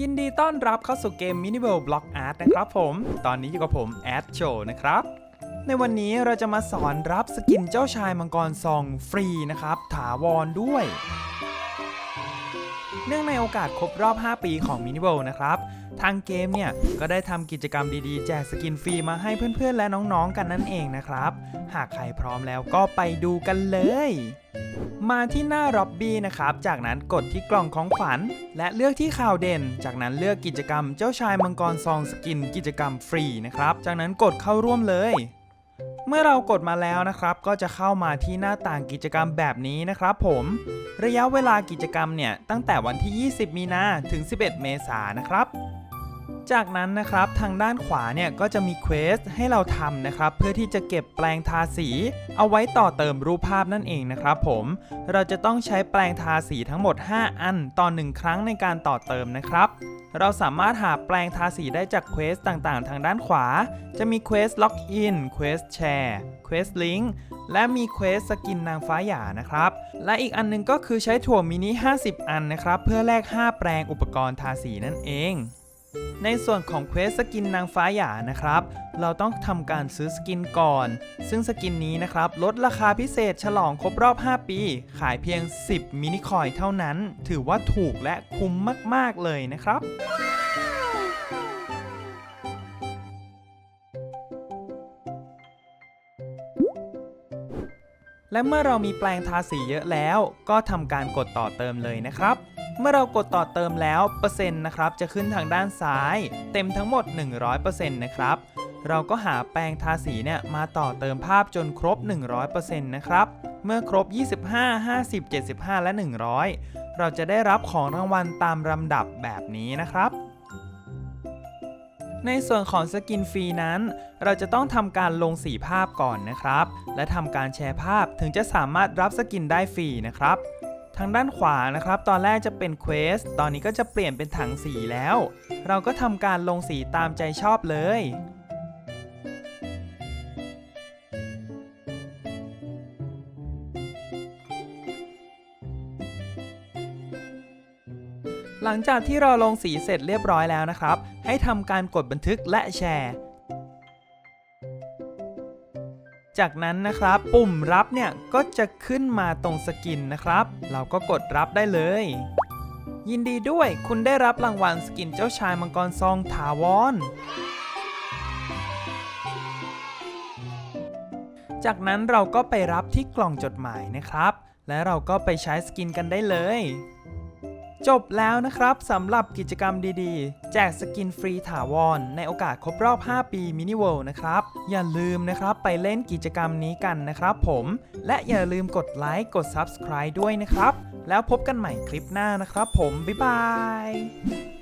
ยินดีต้อนรับเข้าสู่เกม Mini World Block Art นะครับผม ตอนนี้อยู่กับผมแอดโชนะครับ ในวันนี้เราจะมาสอนรับสกินเจ้าชายมังกรซองฟรีนะครับ ถาวรด้วย เนื่องในโอกาสครบรอบ 5 ปีของ Mini World นะครับ ทางเกมเนี่ย ก็ได้ทำกิจกรรมดีๆ แจกสกินฟรีมาให้เพื่อนๆ และน้องๆ กันนั่นเองนะครับ หากใครพร้อมแล้วก็ไปดูกันเลย มาที่หน้าร็อบบี้นะครับ จากนั้นกดที่กล่องของขวัญและเลือกที่ข่าวเด่น จากนั้นเลือกกิจกรรมเจ้าชายมังกรซองสกินกิจกรรมฟรีนะครับ จากนั้นกดเข้าร่วมเลย เมื่อเรากดมาแล้วนะครับ ก็จะเข้ามาที่หน้าต่างกิจกรรมแบบนี้นะครับผม ระยะเวลากิจกรรมเนี่ยตั้งแต่วันที่ 20 มีนาถึง 11 เมษายนนะครับจากนั้นนะครับทางด้านขวาเนี่ยก็จะมีเควสให้เราทำนะครับ เพื่อที่จะเก็บแปลงทาสี เอาไว้ต่อเติมรูปภาพนั่นเองนะครับผม เราจะต้องใช้แปลงทาสีทั้งหมด 5 อันต่อ1ครั้งในการต่อเติมนะครับ เราสามารถหาแปลงทาสีได้จากเควสต่างๆ ทางด้านขวา จะมีเควสล็อกอินเควสแชร์เควสลิงก์และมีเควสสกินนางฟ้าหยานะครับ และอีกอันหนึงก็คือใช้ถั่วมินิ 50 อันนะครับ เพื่อแลก 5 แปลงอุปกรณ์ทาสีนั่นเอง ในส่วนของเควสสกินนางฟ้าหยานะครับ เราต้องทำการซื้อสกินก่อน ซึ่งสกินนี้นะครับ ลดราคาพิเศษฉลองครบรอบ 5 ปี ขายเพียง 10 มินิคอยเท่านั้น ถือว่าถูกและคุ้มมาก ๆ เลยนะครับและเมื่อเรามีแปลงทาสีเยอะแล้ว ก็ทำการกดต่อเติมเลยนะครับ เมื่อเรากดต่อเติมแล้วเปอร์เซ็นต์นะครับจะขึ้นทางด้านซ้าย เต็มทั้งหมด 100%นะครับเราก็หาแปลงทาสีเนี่ยมาต่อเติมภาพจนครบ 100%นะครับ เมื่อครบ 25 50 75 และ 100 เราจะได้รับของรางวัลตามลำดับแบบนี้นะครับ ในส่วนของสกินฟรีนั้น เราจะต้องทำการลงสีภาพก่อนนะครับ และทำการแชร์ภาพถึงจะสามารถรับสกินได้ฟรีนะครับ ทางด้านขวานะครับ ตอนแรกจะเป็นเควส ตอนนี้ก็จะเปลี่ยนเป็นถังสีแล้ว เราก็ทำการลงสีตามใจชอบเลย หลังจากที่เราลงสีเสร็จเรียบร้อยแล้วนะครับ ให้ทำการกดบันทึกและแชร์ จากนั้นนะครับ ปุ่มรับเนี่ยก็จะขึ้นมาตรงสกินนะครับ เราก็กดรับได้เลย ยินดีด้วยคุณได้รับรางวัลสกินเจ้าชายมังกรซองถาวรจากนั้นเราก็ไปรับที่กล่องจดหมายนะครับ และเราก็ไปใช้สกินกันได้เลย จบแล้วนะครับสำหรับกิจกรรมดีๆ แจกสกินฟรีถาวร ในโอกาสครบรอบ 5 ปีมินิเวิลด์นะครับ อย่าลืมนะครับไปเล่นกิจกรรมนี้กันนะครับผม และอย่าลืมกดไลค์กด Subscribe ด้วยนะครับ แล้วพบกันใหม่คลิปหน้านะครับผม บ๊ายบาย